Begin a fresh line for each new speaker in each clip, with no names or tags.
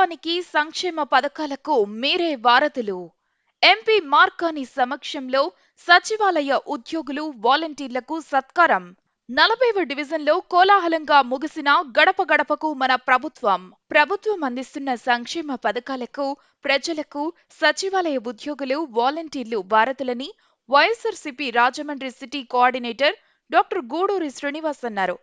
ప్రభుత్వానికి సంక్షేమ పథకాలకు మీరే వారధులు. ఎంపీ మార్కాని సమక్షంలో సచివాలయ ఉద్యోగులు వాలంటీర్లకు సత్కారం. నలభైవ డివిజన్లో కోలాహలంగా ముగిసిన గడప గడపకు మన ప్రభుత్వం. ప్రభుత్వం అందిస్తున్న సంక్షేమ పథకాలకు ప్రజలకు సచివాలయ ఉద్యోగులు వాలంటీర్లు భారతులని YSRCP Rajahmundry city coordinator doctor Guduri Srinivas అన్నారు.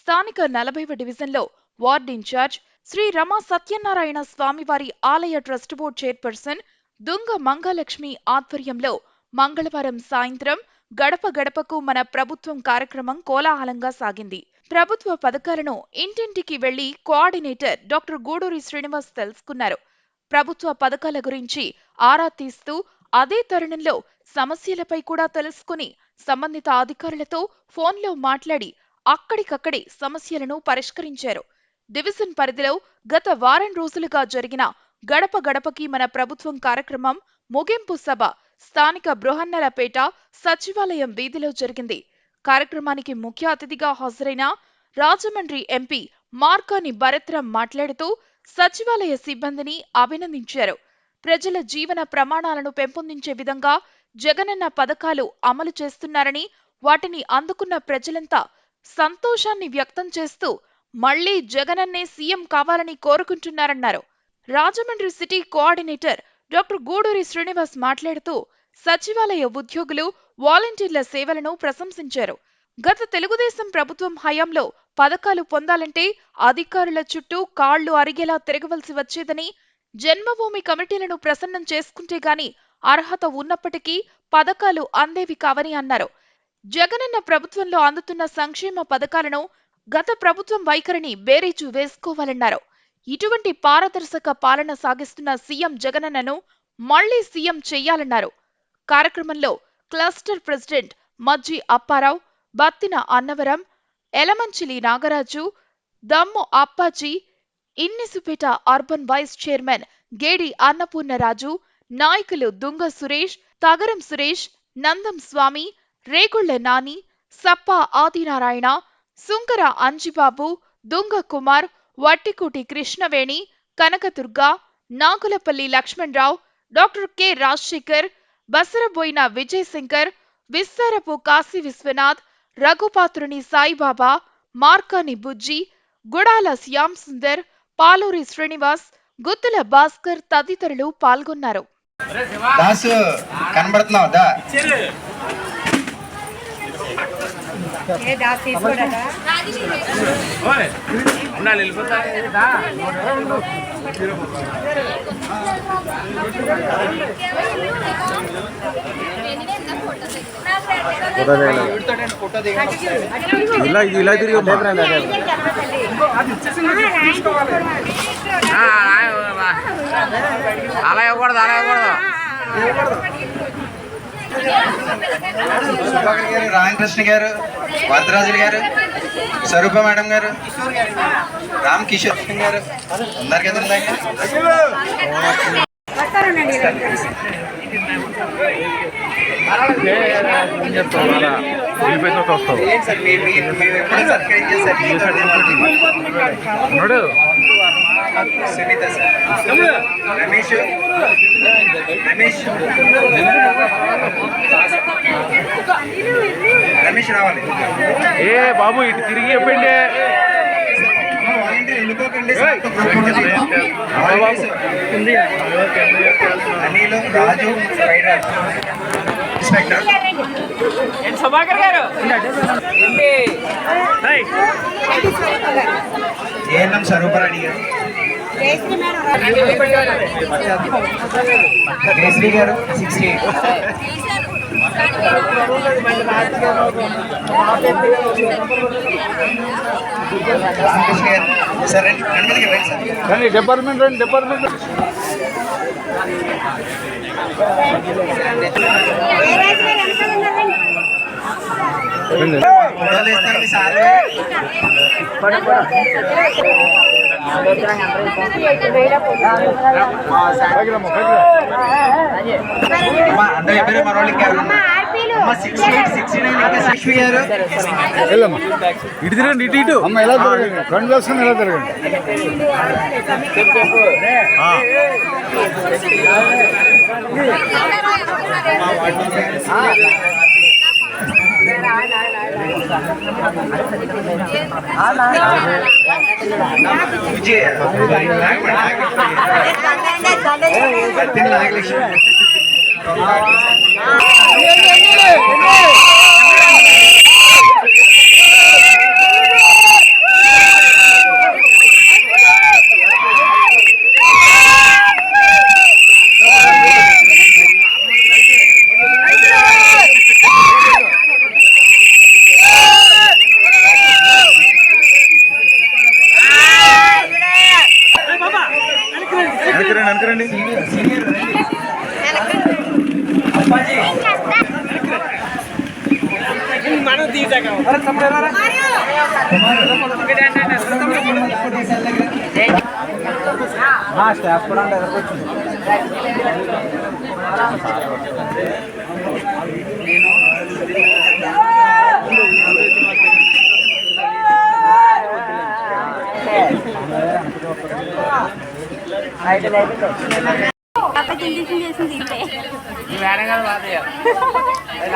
స్థానిక నలభైవ డివిజన్లో వార్డ్ ఇన్ఛార్జ్ శ్రీ రమా సత్యనారాయణ స్వామివారి ఆలయ trust board chairperson Dunga Mangalakshmi ఆధ్వర్యంలో మంగళవారం సాయంత్రం గడప గడపకు మన ప్రభుత్వం కార్యక్రమం కోలాహలంగా సాగింది. ప్రభుత్వ పథకాలను ఇంటింటికి వెళ్ళి కోఆర్డినేటర్ డాక్టర్ గూడూరి శ్రీనివాస్ తెలుసుకున్నారు. ప్రభుత్వ పథకాల గురించి ఆరా తీస్తూ అదే తరుణంలో సమస్యలపై కూడా తెలుసుకుని సంబంధిత అధికారులతో ఫోన్లో మాట్లాడి అక్కడికక్కడే సమస్యలను పరిష్కరించారు. డివిజన్ పరిధిలో గత వారం రోజులుగా జరిగిన గడప గడపకి మన ప్రభుత్వం కార్యక్రమం ముగింపు సభ స్థానిక బృహన్నలపేట సచివాలయం వీధిలో జరిగింది. కార్యక్రమానికి ముఖ్య అతిథిగా హాజరైన రాజమండ్రి ఎంపీ మార్కాని భరత్రం మాట్లాడుతూ సచివాలయ సిబ్బందిని అభినందించారు. ప్రజల జీవన ప్రమాణాలను పెంపొందించే విధంగా జగనన్న పథకాలు అమలు చేస్తున్నారని వాటిని అందుకున్న ప్రజలంతా సంతోషాన్ని వ్యక్తం చేస్తూ మళ్ళీ జగనన్నే సీఎం కావాలని కోరుకుంటున్నారన్నారు. Rajahmundry city coordinator doctor Guduri Srinivas మాట్లాడుతూ సచివాలయ ఉద్యోగులు వాలంటీర్ల సేవలను ప్రశంసించారు. గత తెలుగుదేశం ప్రభుత్వం హయాంలో పథకాలు పొందాలంటే అధికారుల చుట్టూ కాళ్ళు అరిగేలా తిరగవలసి వచ్చేదని జన్మభూమి కమిటీలను ప్రసన్నం చేసుకుంటే గాని అర్హత ఉన్నప్పటికీ పథకాలు అందేవి కావని అన్నారు. జగనన్న ప్రభుత్వంలో అందుతున్న సంక్షేమ పథకాలను గత ప్రభుత్వం వైఖరిని బేరీజు వేసుకోవాలన్నారు. ఇటువంటి పారదర్శక పాలన సాగిస్తున్న సీఎం జగనన్నను మళ్ళీ సీఎం చెయ్యాలన్నారు కార్యక్రమంలో cluster president Majji Apparao Battina Annavaram Elamanchili Nagaraju Dammu Appaji Innisupeta urban vice chairman Gedi Annapurnaraju నాయకులు దుంగ సురేష్ తగరం సురేష్ నందం స్వామి రేగుళ్ళ నాని సప్ప ఆదినారాయణ సుంకర అంజిబాబు దుంగ కుమార్ వట్టికూటి కృష్ణవేణి కనకదుర్గ నాగులపల్లి లక్ష్మణరావు డాక్టర్ కె రాజశేఖర్ బసరబోయిన విజయ్ శంకర్ కాశీ విశ్వనాథ్ రఘుపాత్రుని సాయిబాబా మార్కాని బుజ్జి గుడాల శ్యామ్ సుందర్ పాలూరి శ్రీనివాస్ గుత్తుల భాస్కర్ తదితరులు పాల్గొన్నారు.
దాసు కనబడుతున్నావు?
ఇలా ఇలా తిరిగి
అలా ఇవ్వకూడదు అలా ఇవ్వకూడదు
గారు రామకృష్ణ గారు వరదరాజులు గారు స్వరూప మేడం గారు రామ్ కిషోర్ సింగ్ గారు మీతో
ఉన్నాడు
సునీత సార్ రమేష్ రమేష్ రమేష్ రావాలి
ఏ బాబు ఇటు తిరిగి చెప్పండి.
అనిల్ రాజు
సుభాకర్ గారు
ఏఎన్ఎం స్వరూపరాణి గారు కేసరి గారు సిక్స్టీ. రండి
డిపార్ట్మెంట్ రండి డిపార్ట్మెంట్ రండి
ఫోటోలు ఇస్తారు మీ సార్. అందరూ అయిపోయారు మన వాళ్ళకి
ఇటు తిరగండి ఇటు ఇటు అమ్మ ఎలా తిరగండి ఫ్రంట్ వేసుకొని ఎలా తిరగండి ఆ.
ವಿಜಯ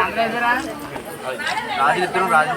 అందరూ ఎదురా?
రాజు ఇద్దరు రాజు.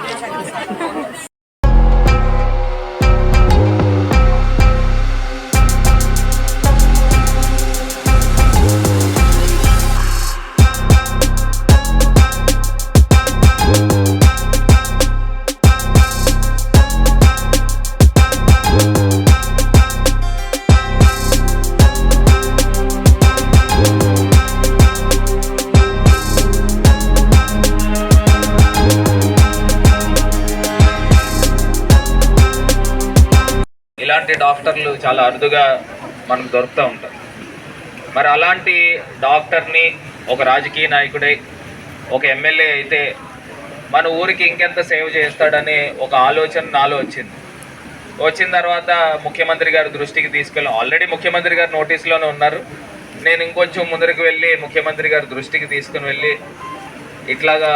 ఇలాంటి డాక్టర్లు చాలా అరుదుగా మనకు దొరుకుతూ ఉంటారు. మరి అలాంటి డాక్టర్ని ఒక రాజకీయ నాయకుడై ఒక ఎమ్మెల్యే అయితే మన ఊరికి ఇంకెంత సేవ చేస్తాడనే ఒక ఆలోచన నాలో వచ్చింది. వచ్చిన తర్వాత ముఖ్యమంత్రి గారి దృష్టికి తీసుకెళ్ళాం ఆల్రెడీ ముఖ్యమంత్రి గారు నోటీస్లోనే ఉన్నారు. నేను ఇంకొంచెం ముందరికి వెళ్ళి ముఖ్యమంత్రి గారి దృష్టికి తీసుకుని వెళ్ళి ఇట్లాగా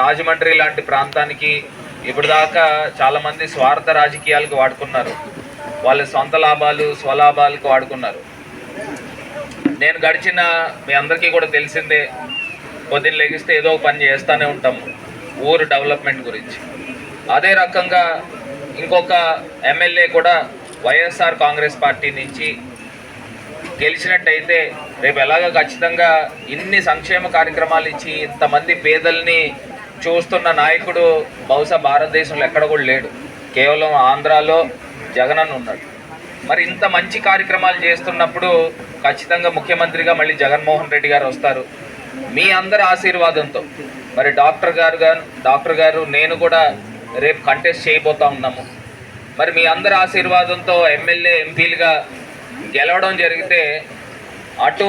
రాజమండ్రి లాంటి ప్రాంతానికి ఇప్పుడు దాకా చాలామంది స్వార్థ రాజకీయాలకు వాడుకున్నారు. వాళ్ళ సొంత లాభాలు స్వలాభాలకు వాడుకున్నారు. నేను గడిచిన మీ అందరికీ కూడా తెలిసిందే పొద్దున్న లెగిస్తే ఏదో ఒక పని చేస్తూనే ఉంటాము ఊరు డెవలప్మెంట్ గురించి. అదే రకంగా ఇంకొక ఎమ్మెల్యే కూడా వైఎస్ఆర్ కాంగ్రెస్ పార్టీ నుంచి గెలిచినట్టయితే రేపు ఎలాగ ఖచ్చితంగా ఇన్ని సంక్షేమ కార్యక్రమాలు ఇచ్చి ఇంతమంది పేదల్ని చూస్తున్న నాయకుడు బహుశా భారతదేశంలో ఎక్కడ కూడా లేడు. కేవలం ఆంధ్రాలో జగనన్న ఉన్నాడు. మరి ఇంత మంచి కార్యక్రమాలు చేస్తున్నప్పుడు ఖచ్చితంగా ముఖ్యమంత్రిగా మళ్ళీ జగన్మోహన్ రెడ్డి గారు వస్తారు. మీ అందరి ఆశీర్వాదంతో. మరి డాక్టర్ గారు గారు డాక్టర్ గారు నేను కూడా రేపు కంటెస్ట్ చేయబోతా ఉన్నాము. మరి మీ అందరి ఆశీర్వాదంతో ఎమ్మెల్యే ఎంపీలుగా గెలవడం జరిగితే అటు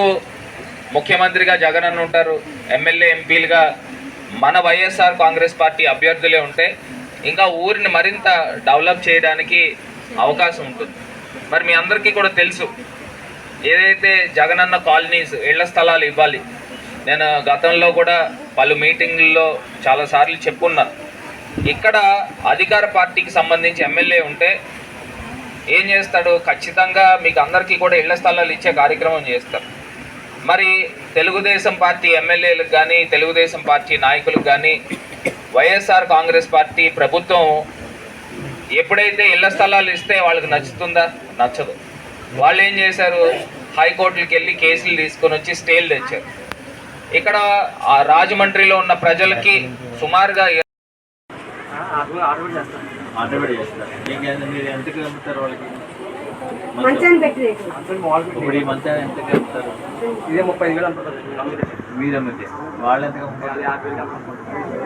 ముఖ్యమంత్రిగా జగన్ అన్న ఉంటారు ఎమ్మెల్యే ఎంపీలుగా మన వైఎస్ఆర్ కాంగ్రెస్ పార్టీ అభ్యర్థులే ఉంటే ఇంకా ఊరిని మరింత డెవలప్ చేయడానికి అవకాశం ఉంటుంది. మరి మీ అందరికీ కూడా తెలుసు ఏదైతే జగనన్న కాలనీస్ ఇళ్ళ స్థలాలు ఇవ్వాలి నేను గతంలో కూడా పలు మీటింగ్ల్లో చాలాసార్లు చెప్పున్నాను ఇక్కడ అధికార పార్టీకి సంబంధించి ఎమ్మెల్యే ఉంటే ఏం చేస్తాడు? ఖచ్చితంగా మీకు అందరికీ కూడా ఇళ్ళ స్థలాలు ఇచ్చే కార్యక్రమం చేస్తారు. మరి తెలుగుదేశం పార్టీ ఎమ్మెల్యేలకు కానీ తెలుగుదేశం పార్టీ నాయకులకు కానీ వైఎస్ఆర్ కాంగ్రెస్ పార్టీ ప్రభుత్వం ఎప్పుడైతే ఇళ్ళ స్థలాలు ఇస్తే వాళ్ళకి నచ్చుతుందా? నచ్చదు. వాళ్ళు ఏం చేశారు? హైకోర్టులకు వెళ్ళి కేసులు తీసుకొని వచ్చి స్టేలు తెచ్చారు. ఇక్కడ ఆ రాజమండ్రిలో ఉన్న ప్రజలకి సుమారుగా
ఇప్పుడు ఈ మంత్ అమ్ముతారు
ఇదే ముప్పై ఐదు వేలు
మీరు అమ్మితే వాళ్ళు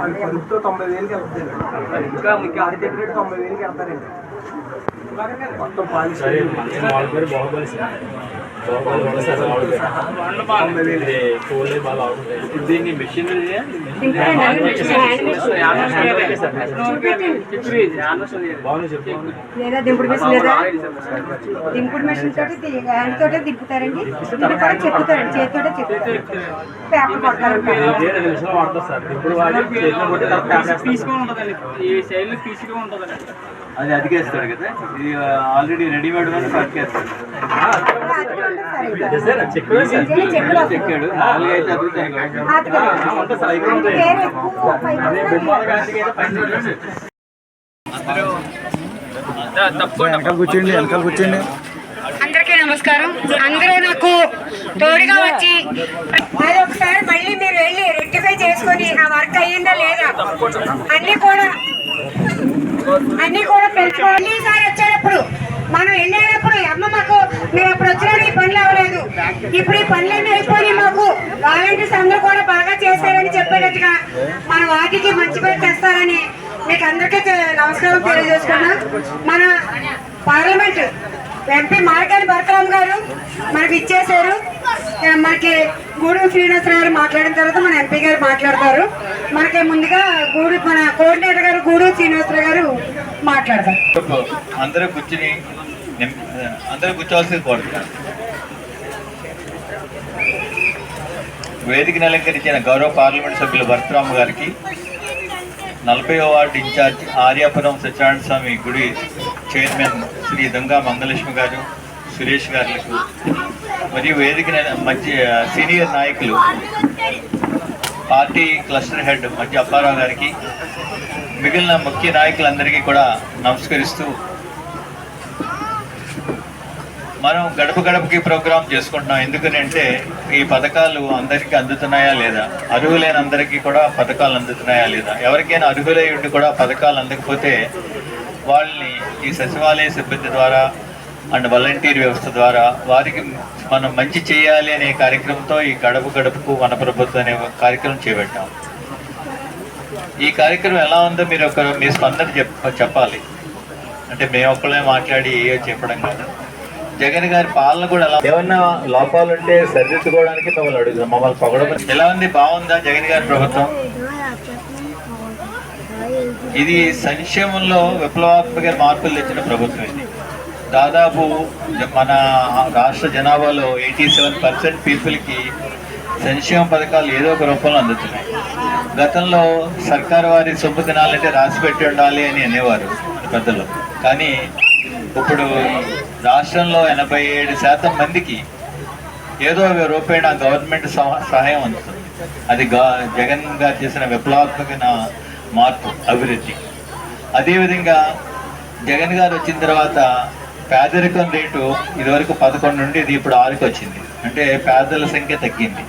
అది పదితో తొంభై వేలకి వెళ్తుంది ఇంకా మీకు అది చెప్పినట్టు తొంభై వేలకి వెళ్తారండి. మొత్తం పాలిసి
దీన్ని మెషిన్
లేదా దింపుడు మెషిన్ లేదా? దింపుడు మెషిన్ తోటి హ్యాండ్ తోటే దింపుతారండి. ఇది కూడా చెక్కుతారండి. చేతితోటే చెప్తారు పేపర్ కొడతారండి
తీసుకొని ఉంటుందండి ఈ శైలి తీసుకుని ఉంటుందండి.
అది అదికేస్తాడు కదా. ఇది ఆల్రెడీ రెడీమేడ్ చెక్కాడు మామూలుగా అయితే అదుగుతాయి.
వెనకాల కూర్చోండి వెనకాల కూర్చోండి.
అందరికీ నమస్కారం. అందరూ నాకు తోడుగా వచ్చి అది ఒకసారి మళ్ళీ మీరు వెళ్ళి రెక్టిఫై చేసుకొని ఆ వర్క్ అయ్యిందా లేదా? అన్ని కూడా అన్ని కూడా పెంచుకోవాలి ఈసారి వచ్చేటప్పుడు మనం వెళ్ళేటప్పుడు అమ్మ మాకు మీరు అప్పుడు వచ్చినప్పుడు ఈ పనులు అవ్వలేదు. ఇప్పుడు ఈ పనులన్నీ అయిపోయి మాకు. వాలంటీర్స్ అందరూ కూడా బాగా చేశారని చెప్పేటట్టుగా మన వాటికి మంచి పేరు తెస్తారని మీకు అందరికీ నమస్కారం తెలియజేసుకున్నా. మన పార్లమెంట్ ఎంపీ మార్గాని భరతరామ్ గారు మనకి ఇచ్చేశారు. మనకి గూడూరు శ్రీనివాసరావు గారు మాట్లాడిన తర్వాత మన ఎంపీ గారు మాట్లాడతారు. మనకి ముందుగా గూడు మన కోఆర్డినేటర్ గారు గూడు శ్రీనివాసరావు గారు మాట్లాడతారు.
అందరూ కూర్చుని అందరూ కూర్చోవాల్సింది కోరుతున్నాను వేదికను అలంకరించిన గౌరవ పార్లమెంట్ సభ్యులు భరతరామ గారికి నలభై వార్డు ఇన్ఛార్జ్ ఆర్యాపురం సత్యనారాయణ స్వామి గుడి చైర్మన్ శ్రీ దొంగ మంగళలక్ష్మి గారు సురేష్ గారులకు మరియు వేదిక మధ్య సీనియర్ నాయకులు పార్టీ క్లస్టర్ హెడ్ మధ్య అప్పారావు గారికి మిగిలిన ముఖ్య నాయకులందరికీ కూడా నమస్కరిస్తూ మనం గడప గడపకి ప్రోగ్రాం చేసుకుంటున్నాం. ఎందుకనంటే ఈ పథకాలు అందరికీ అందుతున్నాయా లేదా? అర్హులైన అందరికీ కూడా పథకాలు అందుతున్నాయా లేదా? ఎవరికైనా అర్హులై ఉండి కూడా పథకాలు అందకపోతే వాళ్ళని ఈ సచివాలయ సిబ్బంది ద్వారా అండ్ వాలంటీర్ వ్యవస్థ ద్వారా వారికి మనం మంచి చేయాలి అనే కార్యక్రమంతో ఈ గడప గడపకు మన ప్రభుత్వం అనే కార్యక్రమం చేపట్టాం. ఈ కార్యక్రమం ఎలా ఉందో మీరు ఒక మీ స్పందన చెప్ చెప్పాలి. అంటే మేము ఒక్కళ్ళే మాట్లాడి ఏ చెప్పడం కాదు. జగన్ గారి పాలన కూడా ఎలా ఏమన్నా లోపాలు ఉంటే సరిదిద్దుకోవడానికి మిమ్మల్ని అడుగుతాం మమ్మల్ని పొగడం ఎలా ఉంది? బాగుందా జగన్ గారి ప్రభుత్వం? ఇది సంక్షేమంలో విప్లవాత్మక మార్పులు తెచ్చిన ప్రభుత్వం ఇది దాదాపు మన రాష్ట్ర జనాభాలో ఎయిటీ సెవెన్ పర్సెంట్ పీపుల్కి సంక్షేమ పథకాలు ఏదో ఒక రూపంలో అందుతున్నాయి. గతంలో సర్కారు వారి సొమ్ము తినాలంటే రాసి పెట్టి ఉండాలి అని అనేవారు పెద్దలు. కానీ ఇప్పుడు రాష్ట్రంలో ఎనభై ఏడు శాతం మందికి ఏదో ఒక రూపేణ గవర్నమెంట్ సహ- సహాయం అందుతుంది. అది జగన్ గారు చేసిన విప్లవాత్మక మార్పు అభివృద్ధి. అదేవిధంగా జగన్ గారు వచ్చిన తర్వాత పేదరికం రేటు ఇదివరకు పదకొండు నుండి ఇది ఇప్పుడు ఆరుకి వచ్చింది. అంటే పేదల సంఖ్య తగ్గింది.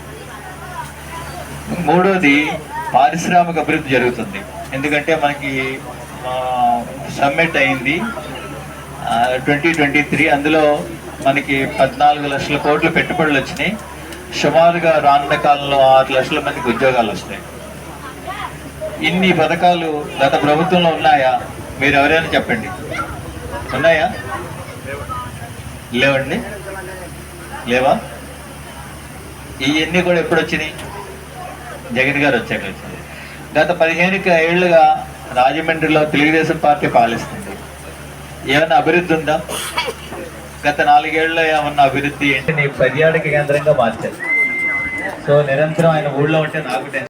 మూడోది పారిశ్రామిక అభివృద్ధి జరుగుతుంది. ఎందుకంటే మనకి సమ్మిట్ అయింది. ట్వంటీ ట్వంటీ త్రీ అందులో మనకి పద్నాలుగు లక్షల కోట్ల పెట్టుబడులు వచ్చినాయి. సుమారుగా రానున్న కాలంలో ఆరు లక్షల మందికి ఉద్యోగాలు వస్తాయి ఇన్ని పథకాలు గత ప్రభుత్వంలో ఉన్నాయా? మీరు ఎవరైనా చెప్పండి. ఉన్నాయా? లేవండి. లేవా? ఇవన్నీ కూడా ఎప్పుడు వచ్చినాయి? జగన్ గారు వచ్చాక వచ్చింది గత పదిహేను ఏళ్ళుగా రాజమండ్రిలో తెలుగుదేశం పార్టీ పాలిస్తుంది. ఏమైనా అభివృద్ధి ఉందా? గత నాలుగేళ్ళలో ఏమన్నా అభివృద్ధి ఏంటి? పర్యాటక కేంద్రంగా మార్చారు. సో నిరంతరం ఆయన ఊళ్ళో ఉంటే నాకు టెన్షన్.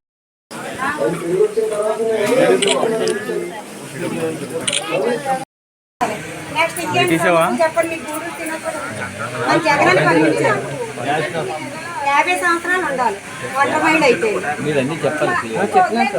చెప్పండి జగన్ పంపించారు. యాభై సంవత్సరాలు ఉండాలి. వంట మైండ్ అయితే.
మీరు. అన్ని చెప్పాలి
వదిలేదు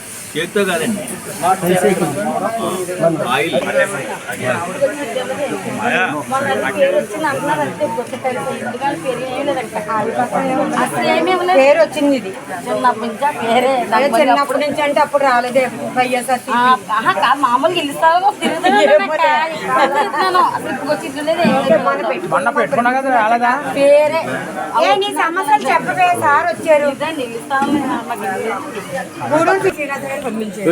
చేతితో కాదండి. ఆయిల్.
పేరు వచ్చింది ఇది. చిన్నప్పటి నుంచి అంటే అప్పుడు రాలేదే. వైఎస్ఆర్
మామూలుగా ఇల్లు
కదా రాలేదా?
పేరే.
నీ సమస్యలు చెప్పవే. సార్ వచ్చారు.
ఇల్లు.
పంపించారు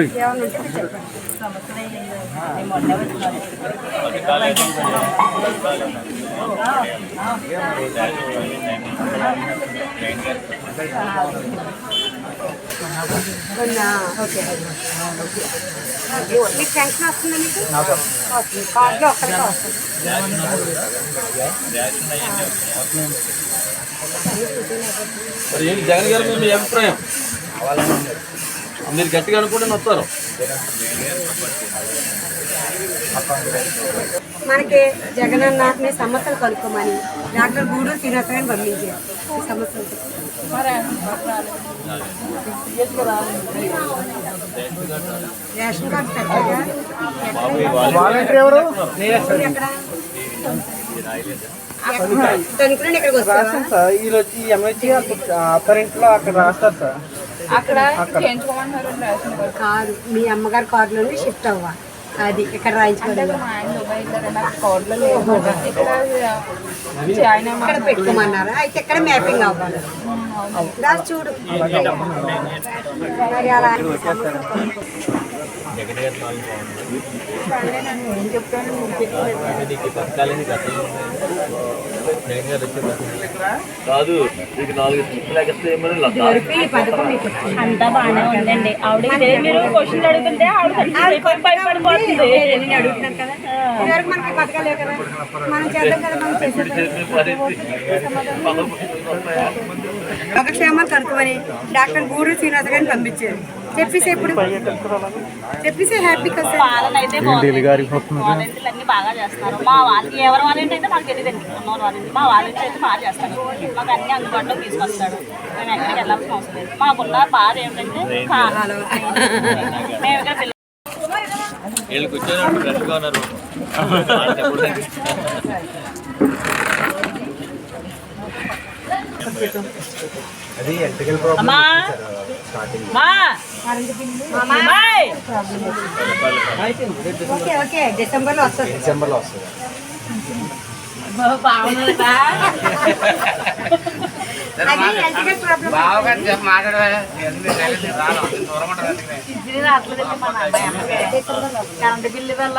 ఉంటే? ఓకే. మీకు పెన్షన్ వస్తుందా మీకు? వస్తుంది. కార్డులో ఒక్కరికి వస్తుంది.
జగన్ గారి మీ అభిప్రాయం? మీరు గట్టిగా అనుకుంటే వస్తారు.
మనకి జగనన్న మీ సమస్యలు కనుక్కోమని డాక్టర్ గూడూరు శ్రీనాథ్ గారిని పంపించారు. ఈ సమస్యలు రేషన్ కార్డు పెట్టగా
వాలంటీర్ ఎవరు?
ఎక్కడ? తణుకులోనే ఇక్కడికి వస్తావా
సార్ వీళ్ళు వచ్చి ఎంఐసి అత్తారింట్లో అక్కడ రాస్తారు సార్.
కాదు మీ అమ్మగారి కార్డులోనే షిఫ్ట్ అవ్వ? అది ఇక్కడ రాయించుకోవడం ఇక్కడ పెట్టుకోమన్నారా? అయితే ఇక్కడ మ్యాపింగ్ అవ్వాలి? చూడు. మరి అలా
కాదు మీకు నాలుగు లేకపోతే
అంతా బాగానే ఉందండి. ఆవిడ మీరు క్వశ్చన్ అడుగుతుంటే ఆవిడ భయపడిపోతుంది.
నేను అడుగుతున్నాను కదా. ఇదివరకు మనకి పథకాలు లేవు కదా. మనం చేద్దాం కదా మనం చేసేద్దాం యోగక్షేమాలు కనుక్కోమని డాక్టర్ గూడూరు శ్రీనివాస గారిని పంపించారు. చెప్పేసి ఎప్పుడు చెప్పేసి హ్యాపీ కదా సార్.
పాలన అయితే బాగుంది వాలంటీర్లు అన్ని బాగా చేస్తున్నారు. మా వాళ్ళు ఎవరి వాలంటీ అయితే మాకు తెలియదండి ఉన్నోరు వాలంటీ మా వాలంటీ అయితే బాగా చేస్తారు. మాకు అన్ని అందుబాటులోకి తీసుకొస్తాడు మేము ఎక్కడికి వెళ్ళాల్సిన అవసరం లేదు. మాకున్న బాధ ఏమిటంటే కా- మేము ఇక్కడ
వీళ్ళు కూర్చొని ఫ్రెష్గా ఉన్నారు
అమ్మా! మా అమ్మాయి.
ఓకే ఓకే డిసెంబర్లో వస్తుంది.
డిసెంబర్లో వస్తుంది.
బాగున్నారా?
అది.
కరెంటు బిల్లు వల్ల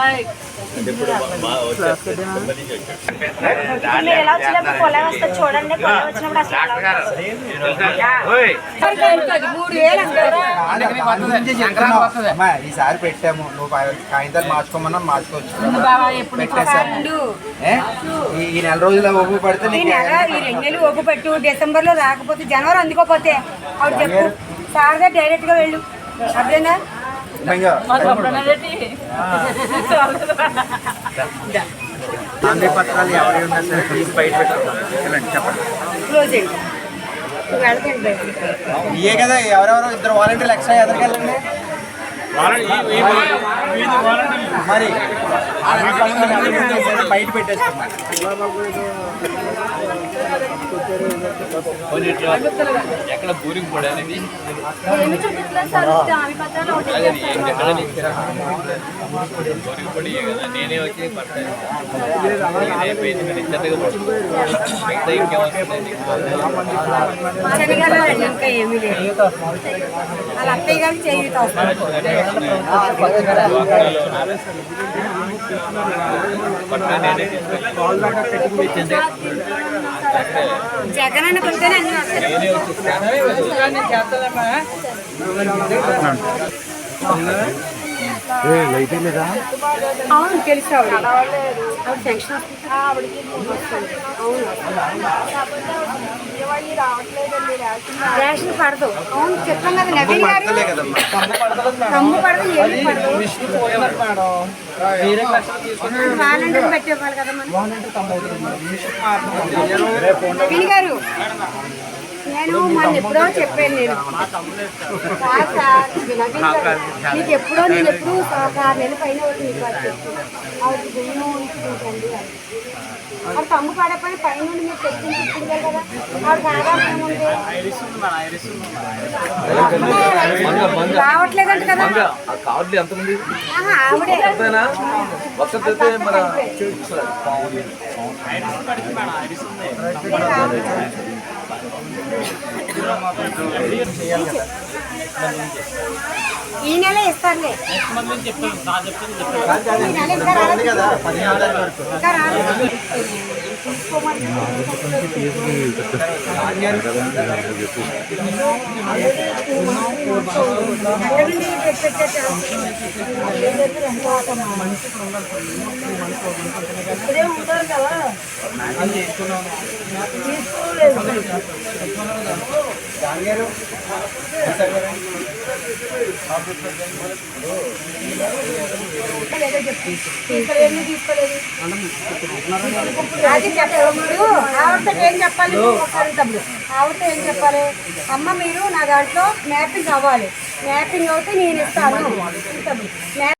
మీరు ఎలా వచ్చినప్పుడు కొలే వస్తుంది చూడండి కొలే వచ్చినప్పుడు అసలు
ఈసారి పెట్టాము. నువ్వు కాగితాలు మార్చుకోమన్నా మార్చుకోవచ్చు. ఏ? ఈ నెల రోజులు ఒప్పు పడితే
ఈ నెల ఈ రెండు నెలలు ఒగ్గు పెట్టు. డిసెంబర్లో రాకపోతే జనవరి అందుకోపోతే. ఆవిడ చెప్పు. సార్గా డైరెక్ట్గా వెళ్ళు. అర్థమైందా?
గాంధీ పత్రాలు ఎవరి ఉన్నా సరే తీసి బయట పెట్టాలి. చెప్పండి. ఇయే కదా ఎవరెవరు ఇద్దరు వాలంటీర్లు ఎక్స్ట్రా ఎదరికెళ్ళండి. మరి బయట పెట్టేసుకున్నాం
ఎక్కడ బోరింగ్ ఎక్కడ బోరింగ్ పడి కదా? నేనే వచ్చి పడతాను అయిపోయింది
అత్తయ్య గారికి చేయూత
తీసుకెళ్ళి
జగన్ అన్ని వస్తాయి.
నేనే వచ్చి
లైట్ లేదా?
అవును తెలుసు ఆవిడ. ఆవిడ టెన్షన్ వస్తుంది అవును రేషన్ పడదు. అవును చెప్పాం కదా నవీన్ గారు.
పడతలే కదమ్మా.
తమ్ము పడదు ఏమి పడదు. వాలంటీర్ పెట్టేవాళ్ళు కదా మనం నవీన్ గారు నేను మొన్న ఎప్పుడో చెప్పాను నేను. నీకు ఎప్పుడో నేను ఎప్పుడు ఒక ఆరు నెలల పైన ఒకటి నీకు వచ్చి ఆవిడ ఆవిడ తమ్ము పడకపోయిన పైన నుండి మీరు తెచ్చింది ఇచ్చింది కదా ఆవిడ ఏముంది? రావట్లేదంట కదా.
కార్డులు ఎంత ఉంది
ఆహా, ఆవిడే.
మన
ఈ నెల ఇస్తారులే. ఇక్కడే ఉంటారు కదా. తీసుకోలేదు అది చెప్పలేదు ఆవిడతో ఏం చెప్పాలి? ఒకసారి ఆవిడతో ఏం చెప్పాలి? అమ్మ మీరు నా దాంట్లో మ్యాపింగ్ అవ్వాలి. మ్యాపింగ్ అవుతే నేను ఇస్తాను. తమ్ముడు.